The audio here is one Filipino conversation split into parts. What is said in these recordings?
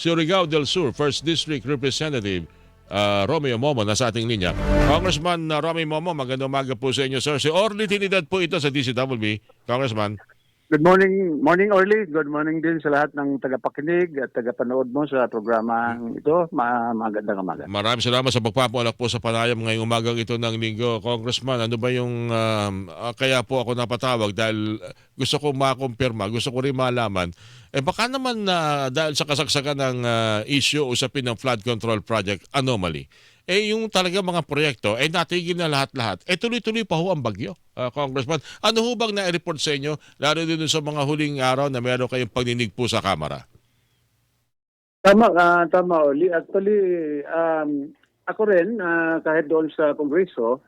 Surigao del Sur, 1st District Representative ah, Romeo Momo nasa ating linya. Congressman uh, Romeo Momo, magandang umaga po sa inyo, sir. Si Orly Trinidad po ito sa DCWB. Congressman. Good morning, morning Orly. Good morning din sa lahat ng tagapakinig at tagapanood mo sa programa ito. Ma magandang umaga. Maraming salamat sa pagpapalak po sa panayam ngayong umagang ito ng linggo. Congressman, ano ba yung um, ah, kaya po ako napatawag dahil uh, gusto ko makumpirma, gusto ko rin malaman. Eh baka naman na dahil sa kasagsagan ng uh, issue usapin ng flood control project anomaly. Eh yung talaga mga proyekto, eh natigil na lahat-lahat. Eh tuloy-tuloy pa ho ang bagyo, ah, Congressman. Ano ho bang na-report sa inyo, lalo din sa mga huling araw na meron kayong pagninig po sa Kamara? Tama, ah, tama Orly. Actually, um, ako rin, ah, kahit doon sa Kongreso,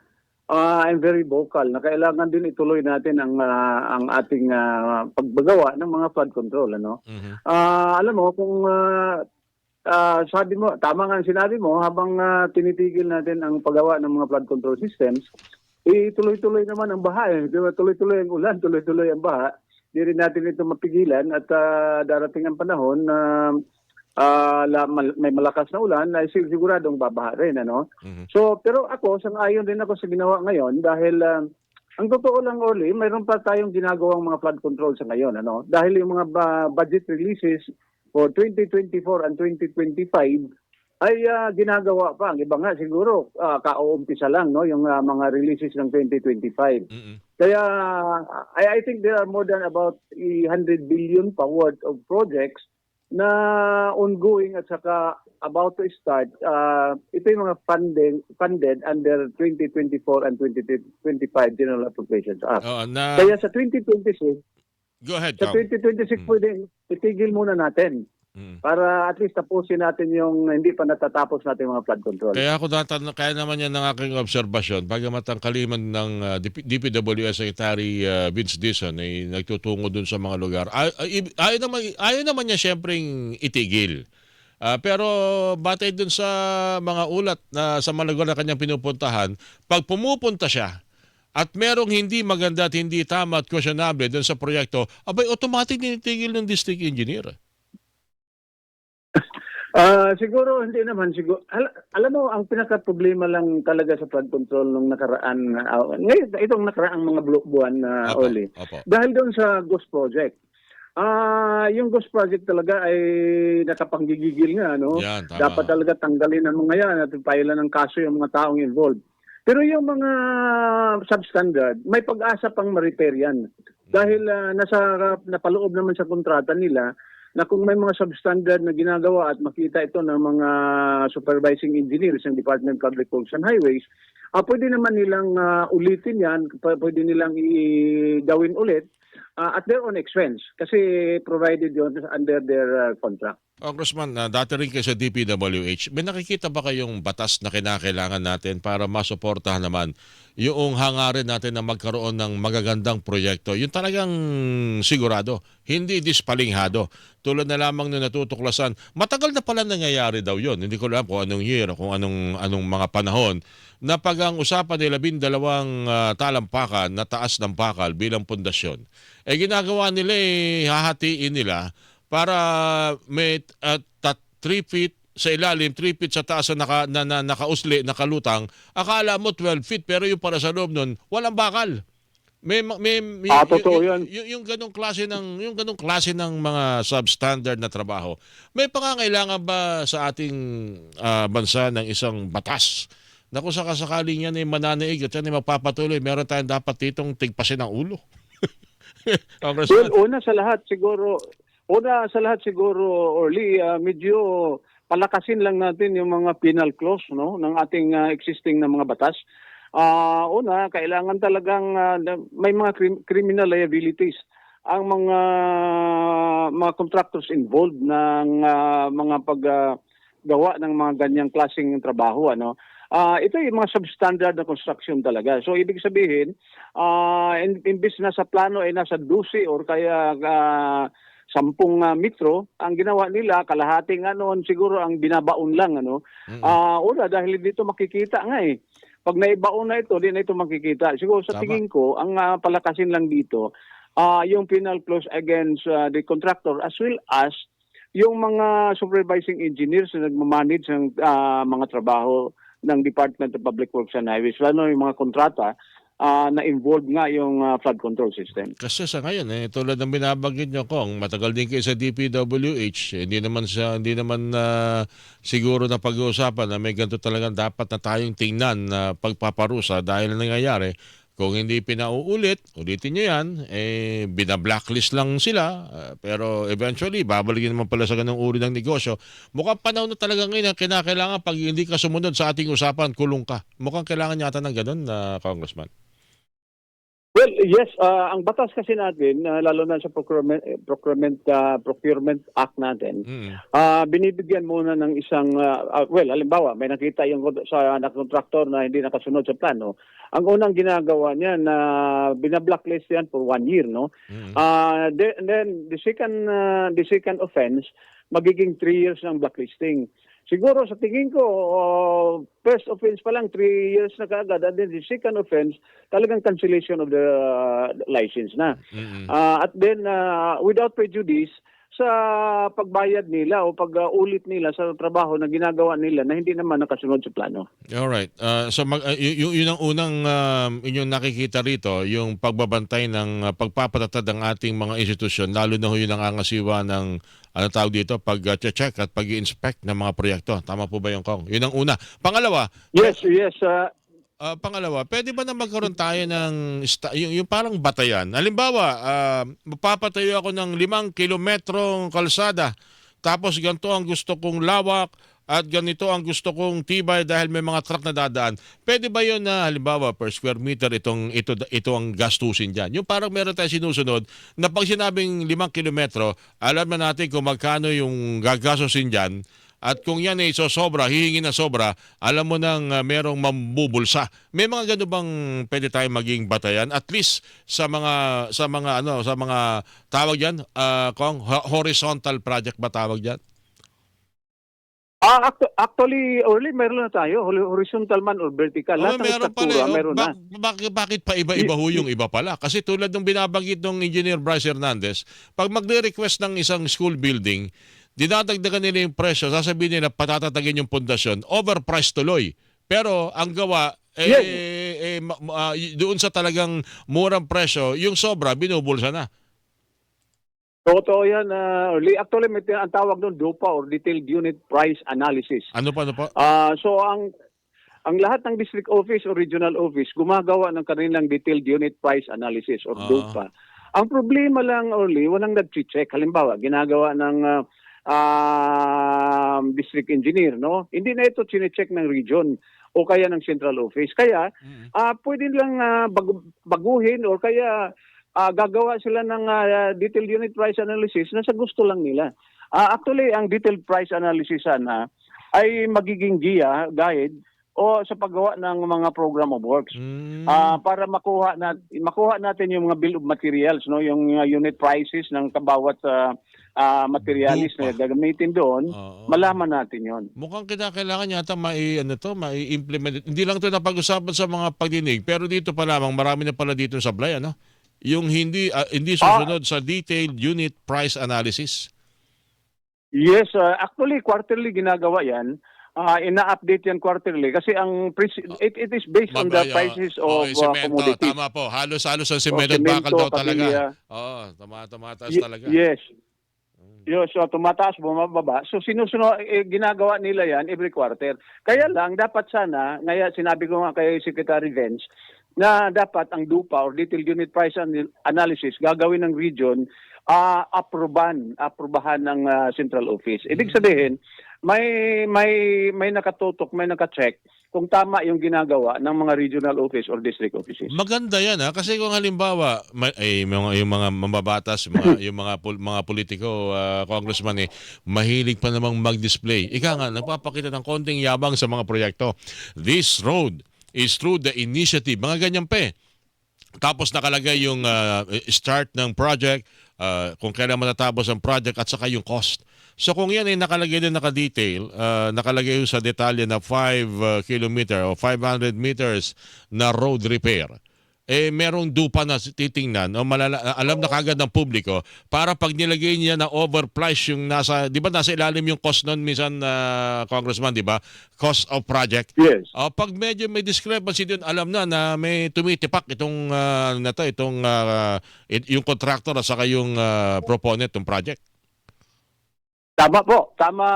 ah, I'm very vocal na kailangan din ituloy natin ang ah, ang ating ah, pagbagawa ng mga flood control. Ano? Mhm. Ah, alam mo, kung ah, ah, sabi mo, tama nga ang sinabi mo, habang ah, tinitigil natin ang paggawa ng mga flood control systems, eh, tuloy-tuloy naman ang baha. Eh. Tuloy-tuloy ang ulan, tuloy-tuloy ang baha. Di rin natin ito mapigilan at ah, darating ang panahon na ah, la- mal- may malakas na ulan na sig- siguradong babaha rin. Ano? Mhm. So, pero ako, sang-ayon din ako sa ginawa ngayon dahil ah, ang totoo lang, Orly, mayroon pa tayong ginagawang mga flood control sa ngayon. Ano? Dahil yung mga ba- budget releases for 2024 and 2025 ay ah, ginagawa pa. Ang iba nga siguro uh, kauumpisa lang no yung ah, mga releases ng 2025. Mhm. Kaya I, I think there are more than about 100 billion pa worth of projects na ongoing at saka about to start. Ah, ito yung mga funding, funded under 2024 and 2025 General Appropriations Act. Oo, na, Kaya sa 2026, go ahead, sa Cong. 2026 Mm. pwede itigil muna natin Mhm. para at least tapusin natin yung hindi pa natatapos natin mga flood control. Kaya ako natanong, kaya naman yan ng aking obserbasyon, bagamat ang kaliman ng uh, DP DPWS Secretary uh, Vince Dison ay nagtutungo dun sa mga lugar, ay, ay, ayaw, naman, ayaw naman niya siyempreng itigil. Ah, pero batay dun sa mga ulat na sa mga lugar na kanyang pinupuntahan, pag pumupunta siya, at merong hindi maganda at hindi tama at questionable dun sa proyekto, abay automatic tinitigil ng district engineer. Ah, siguro hindi naman siguro al- alam mo ang pinaka problema lang talaga sa flood control nung nakaraan uh, ngayon itong nakaraang mga bu- buwan na Opo, Oli. opo. Dahil doon sa Ghost Project. Ah, yung Ghost Project talaga ay nakapanggigigil nga no. Yan, tama. Dapat talaga tanggalin ang mga yan at pailan ng kaso yung mga taong involved. Pero yung mga substandard, may pag-asa pang ma-repair yan. Dahil ah, nasa napaloob naman sa kontrata nila na kung may mga substandard na ginagawa at makita ito ng mga supervising engineers ng Department of Public Works and Highways, ah pwede naman nilang ah, ulitin yan, pwede nilang i-gawin ulit ah, at their own expense kasi provided yun under their ah, contract. Congressman, uh, dati rin kayo sa DPWH, may nakikita ba kayong batas na kinakailangan natin para masuportahan naman yung hangarin natin na magkaroon ng magagandang proyekto? Yung talagang sigurado, hindi dispalinghado. Tulad na lamang na natutuklasan, matagal na pala nangyayari daw yon. Hindi ko alam kung anong year kung anong, anong mga panahon na pag ang usapan nila bindalawang uh, talampakan na taas ng pakal bilang pundasyon, eh ginagawa nila eh, hahatiin nila para may 3 feet sa ilalim, 3 feet sa taas na, naka, na, na nakausli, nakalutang, akala mo 12 feet pero yung para sa loob nun, walang bakal. May ma- may, may Ah, totoo yung, yan. yung, yung ganong klase ng yung ganong klase ng mga substandard na trabaho. May pangangailangan ba sa ating ah, bansa ng isang batas na kung sakasakaling yan ay mananaig at yan ay magpapatuloy, meron tayong dapat ditong tigpasin ng ulo. Congressman. Well, una sa lahat siguro, una sa lahat siguro, Orly, ah, medyo palakasin lang natin yung mga penal clause no ng ating ah, existing na mga batas. Ah, una, kailangan talagang na- may mga crim- criminal liabilities ang mga mga contractors involved ng ah, mga paggawa ng mga ganyang klaseng trabaho ano. Ah, ito yung mga substandard na construction talaga. So ibig sabihin, ah in, imbis na sa plano ay nasa 12 or kaya ah, sampung ah, metro, ang ginawa nila kalahating ano siguro ang binabaon lang ano. Mm-mm. Ah, una dahil dito makikita nga eh. Pag naibaon na ito, di na ito makikita. Siguro sa Tama. tingin ko, ang ah, palakasin lang dito, ah yung penal clause against ah, the contractor as well as yung mga supervising engineers na nagmamanage ng ah, mga trabaho ng Department of Public Works and Highways, lalo yung mga kontrata ah, na involved nga yung ah, flood control system. Kasi sa ngayon, eh, tulad ng binabanggit nyo, Kong, matagal din kayo sa DPWH, eh, hindi naman sa hindi naman na siguro na pag-uusapan na may ganito talagang dapat na tayong tingnan na pagpaparusa dahil na nangyayari. Kung hindi pinauulit, ulitin nyo yan, eh, binablacklist lang sila. ah, pero eventually, babalikin naman pala sa ganung uri ng negosyo. Mukhang panahon na talaga ngayon na kinakailangan pag hindi ka sumunod sa ating usapan, kulong ka. Mukhang kailangan yata ng ganun, na Congressman. Well, yes, ah, ang batas kasi natin, ah, lalo na sa procurement eh, procurement ah, procurement act natin, Mm. ah binibigyan muna ng isang ah, ah, well, halimbawa, may nakita yung sa na kontraktor na hindi nakasunod sa plano. Ang unang ginagawa niya na binablacklist yan for one year, no? Mm. Ah, the- and then the second ah, the second offense magiging three years ng blacklisting. Siguro sa tingin ko oh, first offense pa lang three years na kaagad and then the second offense talagang cancellation of the ah, license na. Mm. Ah, at then ah, without prejudice sa pagbayad nila o pag-ulit nila sa trabaho na ginagawa nila na hindi naman nakasunod sa plano. Alright. Uh, so mag, uh, y- y- yun ang unang um, inyong nakikita rito, yung pagbabantay ng uh, pagpapatatag ng ating mga institusyon, lalo na ho yung nangangasiwa ng ano tawag dito, pag-check at pag inspect ng mga proyekto. Tama po ba yung Kong? Yun ang una. Pangalawa, Yes, yes. ah, Ah, pangalawa, pwede ba na magkaroon tayo ng yung, yung parang batayan? Halimbawa, ah, magpapatayo ako ng limang kilometrong kalsada, tapos ganito ang gusto kong lawak at ganito ang gusto kong tibay dahil may mga truck na dadaan. Pwede ba yun na halimbawa per square meter itong ito ito ang gastusin diyan? Yung parang meron tayong sinusunod na pag sinabing limang kilometro, alam na natin kung magkano yung gagastusin diyan at kung yan ay sobra, hihingi na sobra, alam mo nang uh, merong mambubulsa. May mga ganun bang pwede tayong maging batayan at least sa mga sa mga ano sa mga tawag yan, ah, kung ho- horizontal project ba tawag yan? Ah, actu- actually, early meron na tayo, horizontal man or vertical. Oh, Lahat meron pala. eh. meron na. Ba- bakit, bakit pa iba-iba ho yung iba pala? Kasi tulad ng binabanggit ng Engineer Bryce Hernandez, pag magre-request ng isang school building, dinadagdagan nila yung presyo, sasabihin nila patatatagin yung pundasyon, overpriced tuloy. Pero ang gawa, eh, Yes. eh, ma- ma- ah, doon sa talagang murang presyo, yung sobra, binubulsa na. Totoo yan, early. Actually, may ang tawag doon, DOPA or Detailed Unit Price Analysis. Ano pa, ano pa? Ah, so, ang ang lahat ng district office o regional office gumagawa ng kanilang detailed unit price analysis or Ah. DOPA. Ang problema lang, Orly, walang nag-check. Halimbawa, ginagawa ng ah, um, district engineer, no? Hindi na ito chine-check ng region o kaya ng central office. Kaya, ah pwede lang ah, bag- baguhin or kaya ah, gagawa sila ng ah, detailed unit price analysis na sa gusto lang nila. Ah, actually, ang detailed price analysis sana ay magiging guia, guide, o sa paggawa ng mga program of works. Mm. Ah, para makuha na makuha natin yung mga bill of materials no yung uh, unit prices ng kabawat uh, uh, materialis na Dupa. gagamitin doon Oo. malaman natin yon Mukhang kinakailangan yata mai ano to, mai-implement. Hindi lang 'to napag-usapan sa mga pagdinig, pero dito pa lamang marami na pala dito sa Blay, ano? Yung hindi ah, hindi susunod sa detailed unit price analysis. yes uh, actually quarterly ginagawa yan Ah, ina-update yan quarterly kasi ang pres- it, it is based on the prices of yung uh, commodities tama po. Halos-halos ang O, semento at bakal daw talaga. Oo, tama tumataas talaga. Yes. Yo, so tumataas, bumababa. So sinusunod, eh, ginagawa nila yan every quarter. Kaya lang, dapat sana, ngaya sinabi ko nga kay Secretary Vance, na dapat ang DUPA or Detailed Unit Price An- Analysis gagawin ng region ah aproban, aprobahan ng ah, central office. Ibig sabihin, may may may nakatutok, may naka-check kung tama yung ginagawa ng mga regional office or district offices. Maganda 'yan ha kasi kung halimbawa may, eh, mga yung mga mababatas, mga yung mga pol- mga politiko, ah, congressman eh mahilig pa namang mag-display. Ika nga nagpapakita ng konting yabang sa mga proyekto. This road is through the initiative. Mga ganyan pa eh. Tapos nakalagay yung ah, start ng project, ah, kung kailan matatapos ang project at saka yung cost. So kung yan ay nakalagay din naka-detail, ah, nakalagay sa detalye na 5 kilometer o 500 meters na road repair. eh merong dupa na titingnan o malala, alam na kagad ng publiko para pag nilagay niya na overprice yung nasa, di ba nasa ilalim yung cost nun minsan, uh, Congressman, di ba? Cost of project. Yes. Ah, pag medyo may discrepancy din, alam na na may tumitipak itong ah, na to, itong it- yung contractor at saka yung ah, proponent ng project. Tama po, tama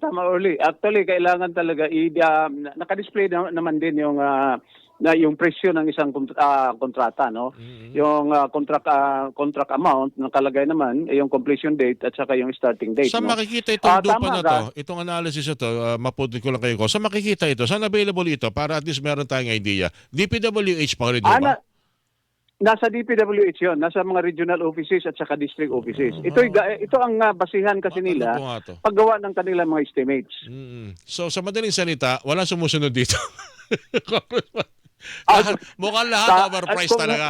tama early. Actually, kailangan talaga i uh, naka-display na, naman din yung ah, na yung presyo ng isang kont- ah, kontrata, no? Yung ah, contract ah, contract amount nakalagay naman eh, yung completion date at saka yung starting date, Saan no? makikita itong Ah, dupa na ka. to? Itong analysis na to, uh, maputol ko lang kayo ko. Saan makikita ito? Saan available ito? Para at least meron tayong idea. DPWH pa rin ba? Na- nasa DPWH 'yon, nasa mga regional offices at saka district offices. Ito ito ang ah, basihan kasi nila ano po nga to? paggawa ng kanilang mga estimates. Mm. So sa madaling salita, walang sumusunod dito. Ah, lahat, mukhang lahat ta- overpriced at kung- talaga.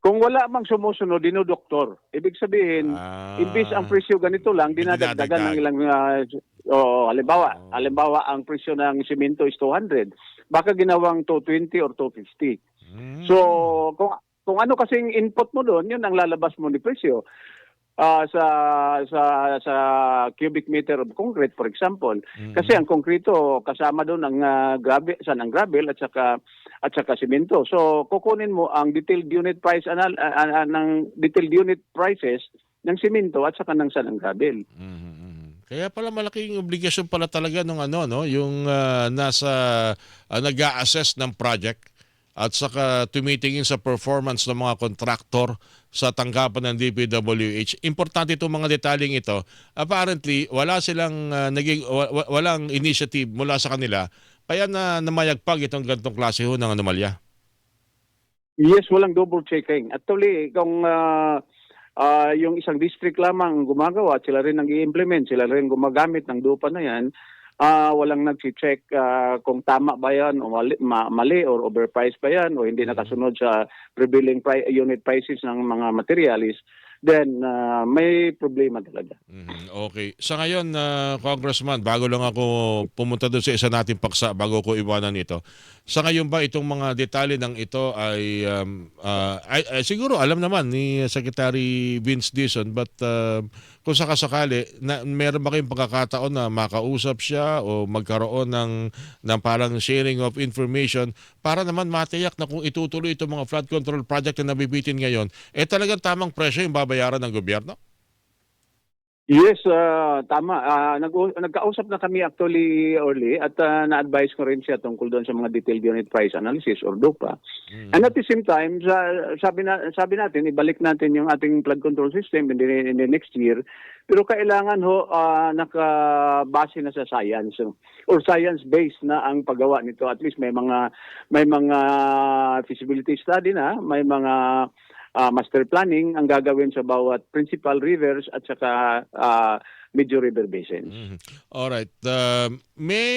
Kung wala mang sumusunod, dinodoktor. Ibig sabihin, Ah. imbis ang presyo ganito lang, dinadagdagan ng ilang, uh, oh, halimbawa, Oh. halimbawa ang presyo ng simento is 200, baka ginawang 220 or 250. Mm. So, kung kung ano kasing input mo doon, yun ang lalabas mo ni presyo. Ah, sa sa sa cubic meter of concrete for example Mm. kasi ang konkrito kasama doon ang uh, gravel san ang gravel at saka at saka simento so kukunin mo ang detailed unit price anal ah, ah, ng detailed unit prices ng simento at saka ng san ang gravel Mhm, mhm. Kaya pala malaking obligasyon pala talaga nung ano no, yung ah, nasa ah, nag-a-assess ng project at saka tumitingin sa performance ng mga kontraktor sa tanggapan ng DPWH. Importante itong mga detaling ito. Apparently, wala silang ah, naging wa- wa- walang initiative mula sa kanila kaya na namayagpag itong gantong klase ho ng anomalya. Yes, walang double checking. Actually, kung ah, ah, yung isang district lamang ang gumagawa, sila rin ang i-implement, sila rin gumagamit ng dupa na yan, ah, walang nag-check ah, kung tama ba yan o mali, ma- mali or overpriced ba yan o hindi nakasunod sa prevailing pri- unit prices ng mga materialis, then ah, may problema talaga. Mhm, Okay. Sa ngayon, na Congressman, bago lang ako pumunta doon sa isa nating paksa bago ko iwanan ito. Sa ngayon ba itong mga detalye ng ito ay, um, ah, ay, ay siguro alam naman ni Secretary Vince Dizon but um, kung sakasakali, na, meron ba kayong pagkakataon na makausap siya o magkaroon ng, ng parang sharing of information para naman matiyak na kung itutuloy itong mga flood control project na nabibitin ngayon, eh talagang tamang presyo yung babayaran ng gobyerno? Yes, ah, tama. Ah, nag nagkausap na kami actually early at ah, na-advise ko rin siya tungkol doon sa mga detailed unit price analysis or DOPA. Mm. And at the same time, sa, sabi, na, sabi natin, ibalik natin yung ating flood control system in the, in the next year. Pero kailangan ho ah, nakabase na sa science or science-based na ang paggawa nito. At least may mga may mga feasibility study na, may mga ah, master planning ang gagawin sa bawat principal rivers at saka ah, major river basins. Mhm. Alright. Um, may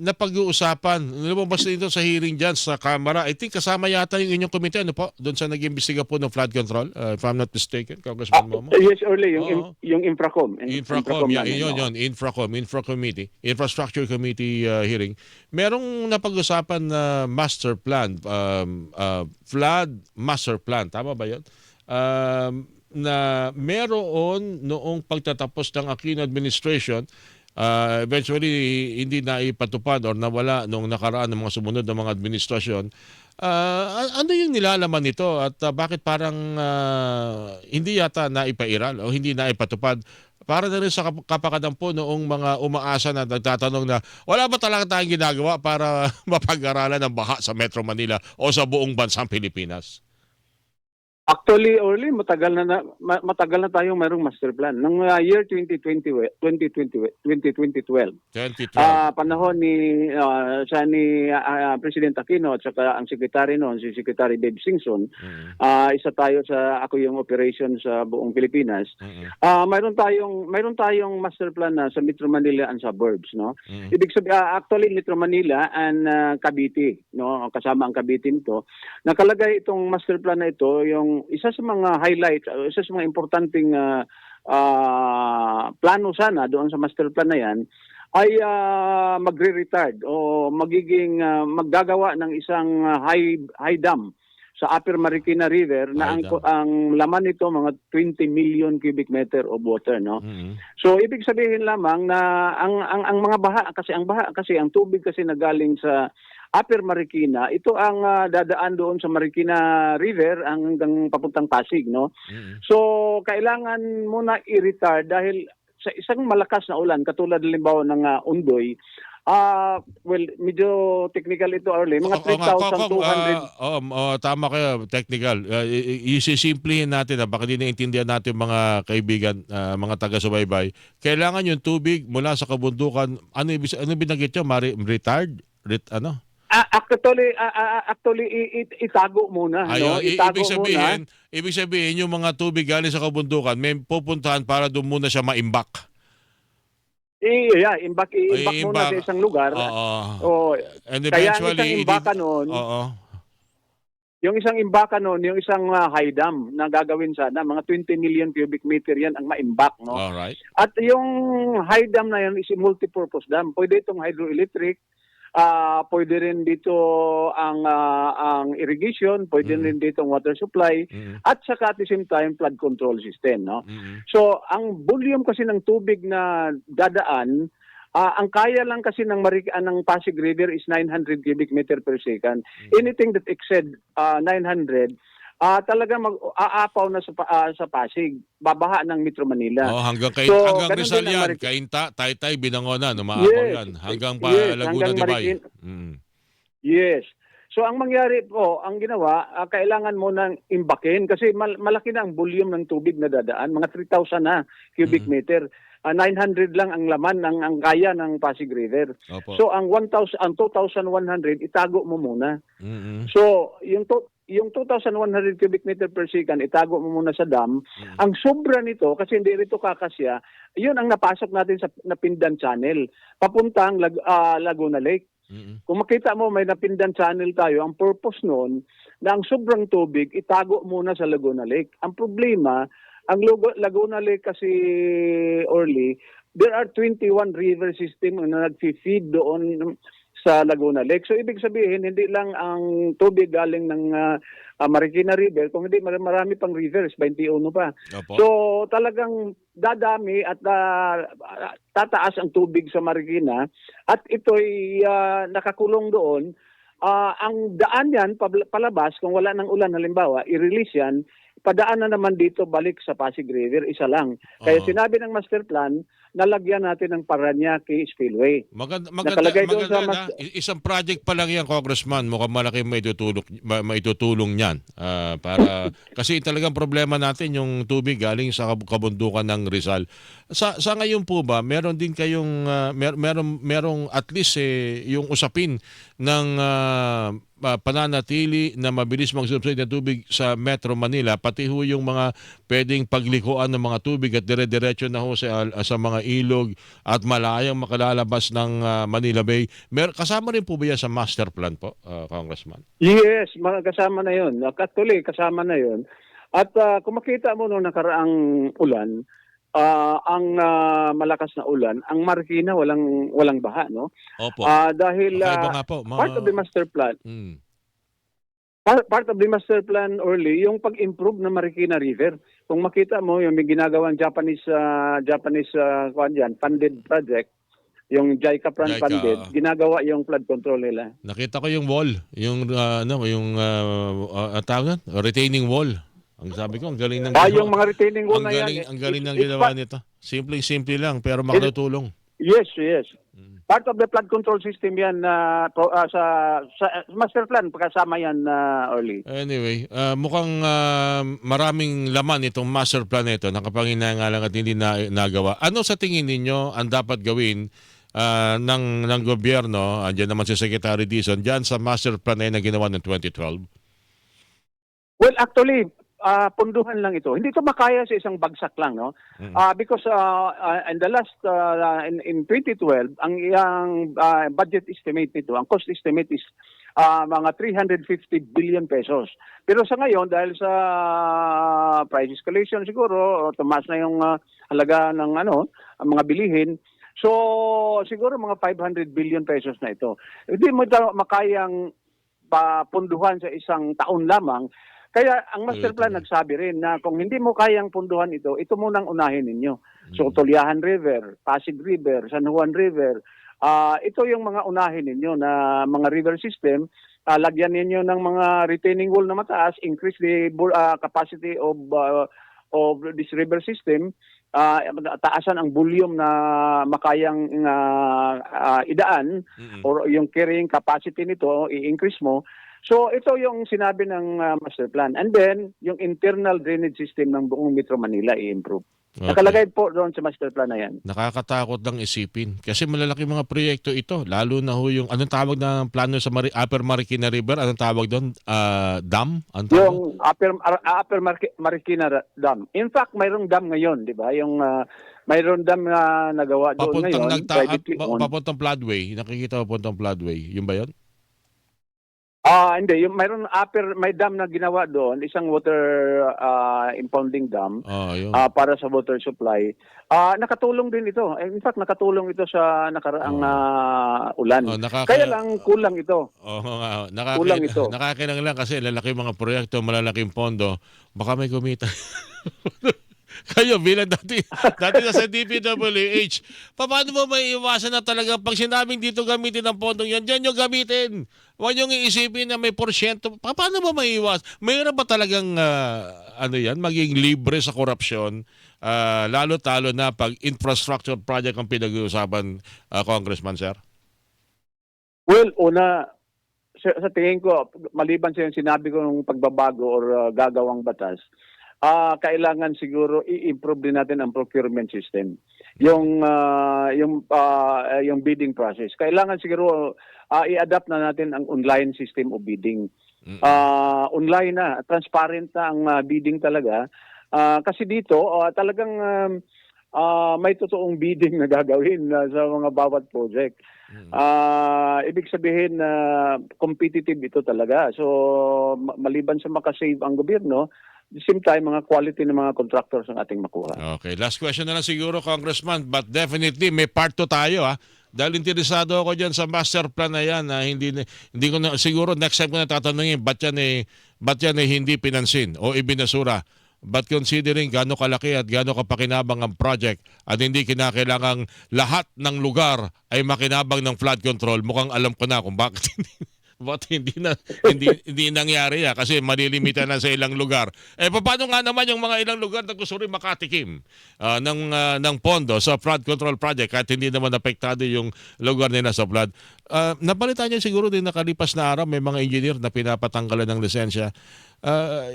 napag-uusapan. Lumabas dito sa hearing dyan sa Kamara. I think kasama yata yung inyong komite ano po? Doon sa nag-imbestiga po ng flood control. uh, if I'm not mistaken, Congressman Momo. Ah, yes, early yung Oo. yung Infracom. Infracom, yeah, namin, yun, yun, Infracom, Infra Committee, Infrastructure Committee uh, hearing. Merong napag-usapan na master plan, um, uh, flood master plan, tama ba yun? Um, na meron noong pagtatapos ng Aquino administration, uh, eventually hindi na ipatupad or nawala noong nakaraan ng mga sumunod ng mga administrasyon. Ah, ano yung nilalaman nito at ah, bakit parang ah, hindi yata naipairal o hindi naipatupad? Para na rin sa kap- kapakadampo noong mga umaasa na nagtatanong na wala ba talaga tayong ginagawa para mapag-aralan ng baha sa Metro Manila o sa buong bansang Pilipinas? Actually, early, matagal na, na ma- matagal na tayong mayroong master plan. Nung uh, year 2020, we- 2020, we- 2012, 2012. ah panahon ni ah, siya ni ah, President Aquino at saka ang secretary noon, si Secretary Dave Singson, Mm, ah, isa tayo sa ako yung operation sa buong Pilipinas. mm, mm, Ah, mayroon tayong mayroon tayong master plan na sa Metro Manila and suburbs, no? mm. Ibig sabihin, ah, actually Metro Manila and ah, Cavite, no, kasama ang Cavite nito. Nakalagay itong master plan na ito, yung isa sa mga highlights, ah, isa sa mga importanteng ah, ah, plano sana doon sa master plan na yan ay ah, magre-retard o magiging ah, maggagawa ng isang ah, high high dam sa Upper Marikina River na ang, ang laman nito mga 20 million cubic meter of water no. Mhm. So ibig sabihin lamang na ang ang ang mga baha kasi ang baha kasi ang tubig kasi nagaling sa Upper Marikina, ito ang ah, dadaan doon sa Marikina River hanggang papuntang Pasig, no? Mhm. So kailangan muna i-retard dahil sa isang malakas na ulan katulad halimbawa ng ah, Undoy, ah well medyo technical ito early, mga Oo nga, Kong, 3,200 ah, oo, oo, tama kayo, technical. Uh, isisimplihin natin, ah, baka di naintindihan natin mga kaibigan, ah, mga taga-subaybay. Kailangan yung tubig mula sa kabundukan, ano ibig ano binanggit nyo? Mari, retard? Ret, ano? Ah, actually ah, ah, actually i- i- itago muna, Ayun, no? Itago ibig muna. sabihin, ibig sabihin yung mga tubig galing sa kabundukan, may pupuntahan para doon muna siya maimbak. I, yeah, imbak, i-imbak Ay, muna imbak. sa isang lugar. Oo. Oh, And kaya ang eventually, isang i- imbaka noon, Oo. yung isang imbaka noon, yung isang ah, high dam na gagawin sana, mga 20 million cubic meter yan ang maimbak, no? Alright. At yung high dam na yan is multipurpose dam. Pwede itong hydroelectric, ah pwede rin dito ang ah, ang irrigation, pwede Mm. rin dito ang water supply, Mhm. at saka at the same time flood control system, no? Mhm. So, ang volume kasi ng tubig na dadaan, ah, ang kaya lang kasi ng Marik ah, ng Pasig River is 900 cubic meter per second. Anything that exceed ah, 900, ah talaga mag aapaw na sa ah, sa Pasig, babaha ng Metro Manila. Oh, hanggang kay So, hanggang Rizal yan, Marik- Kainta, Taytay, Binangonan, umaapaw Yes. yan. Hanggang pa Yes, Laguna hanggang de Bay. Marikin- Mm. Yes. So ang mangyari po, ang ginawa, ah, kailangan mo nang imbakin kasi mal- malaki na ang volume ng tubig na dadaan, mga 3,000 na cubic Mhm. meter. Ah, 900 lang ang laman ng ang kaya ng Pasig River. Opo. So ang 1,000 ang 2,100 itago mo muna. Mhm. So yung to, yung 2,100 cubic meter per second itago mo muna sa dam. Mhm. Ang sobra nito kasi hindi rito kakasya, yun ang napasok natin sa Napindan Channel papuntang Lag, ah, Laguna Lake. Mhm. Kung makita mo may Napindan Channel tayo, ang purpose noon na ang sobrang tubig itago muna sa Laguna Lake. Ang problema, ang Laguna Lake kasi early, there are 21 river system na nag-feed doon sa Laguna Lake. So ibig sabihin hindi lang ang tubig galing ng ah, Marikina River, kung hindi mar- marami pang rivers, 21 pa. Opo. So talagang dadami at ah, tataas ang tubig sa Marikina at ito'y ah, nakakulong doon. Ah, ang daan yan palabas kung wala ng ulan halimbawa, i-release yan, padaan na naman dito balik sa Pasig River, isa lang. Kaya Oo. sinabi ng master plan, nalagyan natin ng Paranaque Spillway. Maganda, maganda, Nakalagay doon maganda sa mas- Isang project pa lang yan, Congressman. Mukhang malaki maitutulong, ma- maitutulong niyan. Ah, para, kasi talagang problema natin yung tubig galing sa kab- kabundukan ng Rizal. Sa, sa ngayon po ba, meron din kayong, ah, mer- meron, merong at least eh, yung usapin ng ah, ah, pananatili na mabilis mag-subside ng tubig sa Metro Manila, pati ho yung mga pwedeng paglikuan ng mga tubig at dire-diretso na ho sa, sa mga ilog at malayang makalalabas ng ah, Manila Bay. Mer kasama rin po ba yan sa master plan po, ah, Congressman? Yes, kasama na yon. Actually, kasama na yon. At ah, kung makita mo nung nakaraang ulan, ah, ang ah, malakas na ulan, ang Marikina walang walang baha, no? Opo. Ah, dahil ah, nga po. Mga, part of the master plan, Mm. Part, part of the master plan early, yung pag-improve ng Marikina River. Kung makita mo, yung may ginagawang Japanese ah, Japanese uh, funded project, yung JICA fund JICA, funded, ginagawa yung flood control nila. Nakita ko yung wall, yung ah, ano, yung uh, uh, tawag nun? retaining wall. Ang sabi ko, ang galing ng Ah, yung mga retaining wall ang na yan. galing, ang galing ng it's ginawa nito. Simple-simple lang pero makatutulong. Yes, yes. Part of the flood control system yan na pro- ah, sa, sa master plan kasama yan na early. Anyway, ah, mukhang ah, maraming laman itong master plan na ito, nakapanginangalang at hindi na nagawa. Ano sa tingin ninyo ang dapat gawin ah, ng, ng gobyerno, andyan naman si Secretary Dizon, dyan sa master plan na na ginawa ng 2012? Well, actually, ah, punduhan lang ito. Hindi ito makaya sa isang bagsak lang, no? Mm. Ah, because ah, in the last ah, in, in 2012, ang iyang ah, budget estimate nito, ang cost estimate is ah, mga 350 billion pesos. Pero sa ngayon dahil sa price escalation siguro, tumaas na yung ah, halaga ng ano, ang mga bilihin, So, siguro mga 500 billion pesos na ito. Hindi mo makayang papunduhan sa isang taon lamang. Kaya ang master plan nagsabi rin na kung hindi mo kayang punduhan ito, ito munang unahin ninyo. So, Tulyahan River, Pasig River, San Juan River, ah ito yung mga unahin ninyo na mga river system. Ah, lagyan ninyo ng mga retaining wall na mataas, increase the ah, capacity of ah, of this river system, ah, taasan ang volume na makayang ah, ah, idaan Mm-mm. or yung carrying capacity nito, i-increase mo. So ito yung sinabi ng ah, master plan. And then, yung internal drainage system ng buong Metro Manila i-improve. Okay. Nakalagay po doon sa master plan na yan. Nakakatakot lang isipin. Kasi malalaki mga proyekto ito. Lalo na ho yung, anong tawag ng plano sa Mari- Upper Marikina River? Anong tawag doon? Ah, dam? Anong tawag? Yung Upper, Ar- Upper Marki- Marikina Dam. In fact, mayroong dam ngayon, di ba? Yung uh, mayroong dam na nagawa doon Papuntang, ngayon, nagta- papuntang floodway. Nakikita papuntang floodway. Yung ba yun? Ah, hindi, yung mayroon upper may dam na ginawa doon, isang water ah, impounding dam Oo, yun. ah, para sa water supply. Ah, nakatulong din ito. In fact, nakatulong ito sa nakaraang Oo. ah, ulan. Oh, nakaka- Kaya lang kulang ito. Oo nga. Nakaki- Kulang ito. Nakakinang lang kasi lalaki mga proyekto, malalaking pondo. Baka may kumita. Kayo bilang dati, dati na sa DPWH, paano mo may iwasan na talaga pag sinabing dito gamitin ang pondong yan, dyan yung gamitin. Huwag yung iisipin na may porsyento. Pa- Paano mo may iwas? Mayroon ba talagang ah, ano yan, maging libre sa korupsyon? Ah, lalo talo na pag infrastructure project ang pinag-uusapan, ah, Congressman, sir? Well, una, sa, sa tingin ko, maliban sa yung sinabi ko ng pagbabago or uh, gagawang batas, ah kailangan siguro i-improve din natin ang procurement system. Yung ah, yung ah, yung bidding process. Kailangan siguro ah, i-adapt na natin ang online system of bidding. Ah, online na, transparent na ang ah, bidding talaga. Ah, kasi dito ah, talagang um, ah, may totoong bidding na gagawin ah, sa mga bawat project. Ah, ibig sabihin na competitive ito talaga. So ma- maliban sa makasave ang gobyerno, the same time mga quality ng mga contractors ang ating makuha. Okay, last question na lang siguro, Congressman, but definitely may part 2 tayo ha. Dahil interesado ako dyan sa master plan na yan na hindi, hindi ko na, siguro next time ko na tatanungin, ba't yan eh, ba't yan eh hindi pinansin o ibinasura? But considering gaano kalaki at gaano kapakinabang ang project at hindi kinakailangang lahat ng lugar ay makinabang ng flood control, mukhang alam ko na kung bakit hindi bakit hindi na hindi hindi nangyari ah, kasi malilimitan na sa ilang lugar. Eh paano nga naman yung mga ilang lugar na gusto rin makatikim ah, ng ah, ng pondo sa flood control project kahit hindi naman apektado yung lugar nila sa flood. Uh, napalitan niyo siguro din nakalipas na araw may mga engineer na pinapatanggalan ng lisensya. Ah,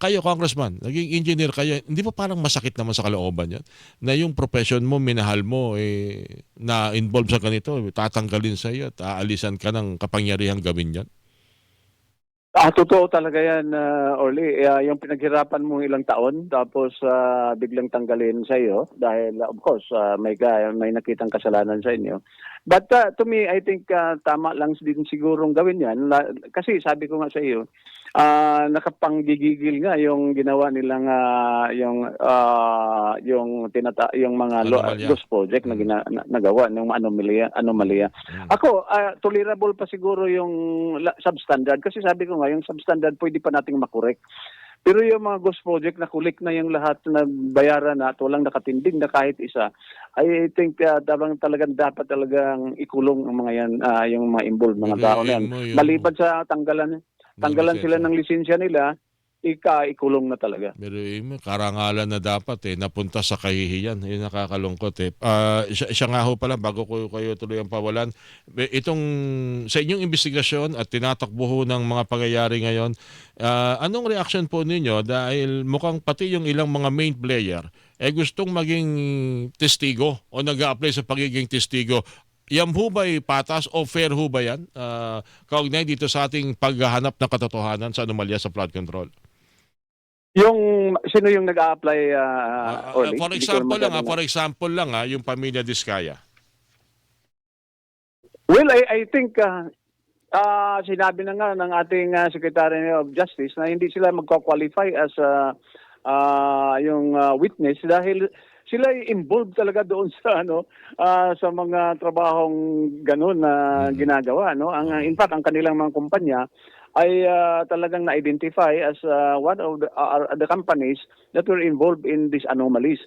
kayo congressman, naging engineer kayo, hindi ba parang masakit naman sa kalooban yan? Na yung profession mo, minahal mo, eh, na involved sa ganito, tatanggalin sa iyo at aalisan ka ng kapangyarihang gawin yan? Ah, totoo talaga yan, uh, Orly. Ah, yung pinaghirapan mo ilang taon, tapos ah, biglang tanggalin sa iyo dahil ah, of course ah, may ka, may nakitang kasalanan sa inyo. But ah, to me, I think ah, tama lang din sigurong gawin yan. La- kasi sabi ko nga sa iyo, ah, nakapanggigigil nga yung ginawa nilang ah, yung ah, yung tinata yung mga lo- ghost project na, gina- na- nagawa ng anomalya anomalya. Mm. Ako, ah, tolerable pa siguro yung la- substandard kasi sabi ko nga yung substandard pwede pa nating makorek. Pero yung mga ghost project na kulik na yung lahat na bayaran na at walang nakatindig na kahit isa, I think uh, talagang, talagang dapat talagang ikulong ang mga yan, ah, yung mga involved, mga Biruin tao na yan. Maliban sa tanggalan, tanggalan sila ng lisensya nila, ika ikulong na talaga. Pero eh, may karangalan na dapat eh, napunta sa kahihiyan. Yun nakakalungkot eh. Ah, siya, siya nga ho pala, bago ko kayo tuloy ang pawalan, eh, itong sa inyong investigasyon at tinatakbo ho ng mga pangyayari ngayon, ah, anong reaction po ninyo dahil mukhang pati yung ilang mga main player eh gustong maging testigo o nag apply sa pagiging testigo. Yan ho ba ay patas o fair ho ba yan? Uh, kaugnay dito sa ating paghahanap ng katotohanan sa anomalya sa flood control. Yung, sino yung nag-a-apply, ah, Ah, ah, Orly? for example lang, ah, masyadong- for example lang ah, yung pamilya Diskaya. Well, I, I think uh, ah, sinabi na nga ng ating ah, Secretary of Justice na hindi sila magko-qualify as ah, ah, yung ah, witness dahil sila involved talaga doon sa ano ah, sa mga trabahong ganun na ginagawa no. Ang in fact ang kanilang mga kumpanya ay ah, talagang na-identify as ah, one of the, ah, the companies that were involved in these anomalies.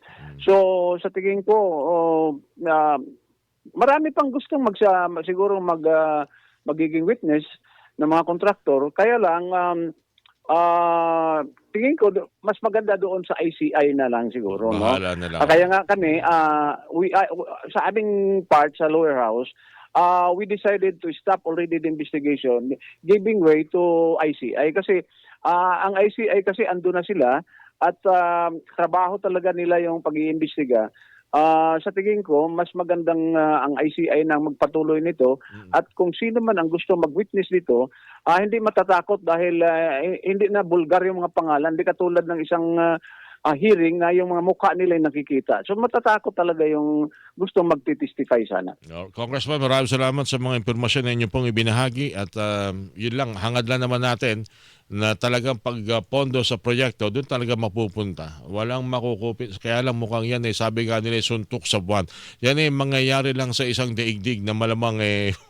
So sa tingin ko na marami pang gustong magsa siguro mag ah, magiging witness ng mga kontraktor kaya lang um, ah, tingin ko do- mas maganda doon sa ICI na lang siguro no Bahala na lang. Ah, kaya nga kami, ah, we, ah, w- sa aming part sa lower house, ah, we decided to stop already the investigation, giving way to ICI. Kasi ah, ang ICI kasi ando na sila at ah, trabaho talaga nila yung pag-iimbestiga. Ah, sa tingin ko, mas magandang ah, ang ICI na magpatuloy nito. At kung sino man ang gusto mag-witness dito, ah, hindi matatakot dahil ah, hindi na bulgar yung mga pangalan, hindi katulad ng isang ah, ah, hearing na yung mga mukha nila yung nakikita. So matatakot talaga yung gusto magtitestify sana. Congressman, maraming salamat sa mga impormasyon na inyo pong ibinahagi at um, yun lang, hangad lang naman natin na talagang pagpondo sa proyekto, doon talaga mapupunta. Walang makukupit. Kaya lang mukhang yan eh, sabi nga nila, suntok sa buwan. Yan eh, mangyayari lang sa isang daigdig na malamang eh,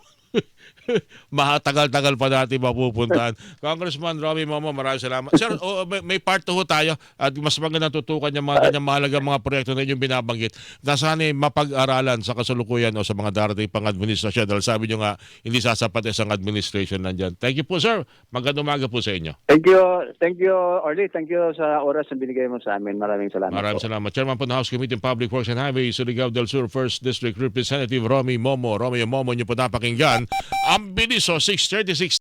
mahatagal-tagal pa natin mapupuntahan. Congressman Romy Momo, maraming salamat. Sir, oh, may, may part 2 tayo at mas maganda tutukan yung mga ganyang mahalaga mga proyekto na inyong binabanggit na sana eh, mapag-aralan sa kasalukuyan o sa mga darating pang administrasyon dahil sabi nyo nga hindi sasapat isang administration nandyan. Thank you po sir. Magandang umaga po sa inyo. Thank you, thank you, Orly. Thank you sa oras na binigay mo sa amin. Maraming salamat. Maraming po. salamat. Chairman po ng House Committee on Public Works and Highways, Surigao del Sur 1st District Representative Romy Momo. Romy Momo nyo po napakinggan. Ang bilis o 636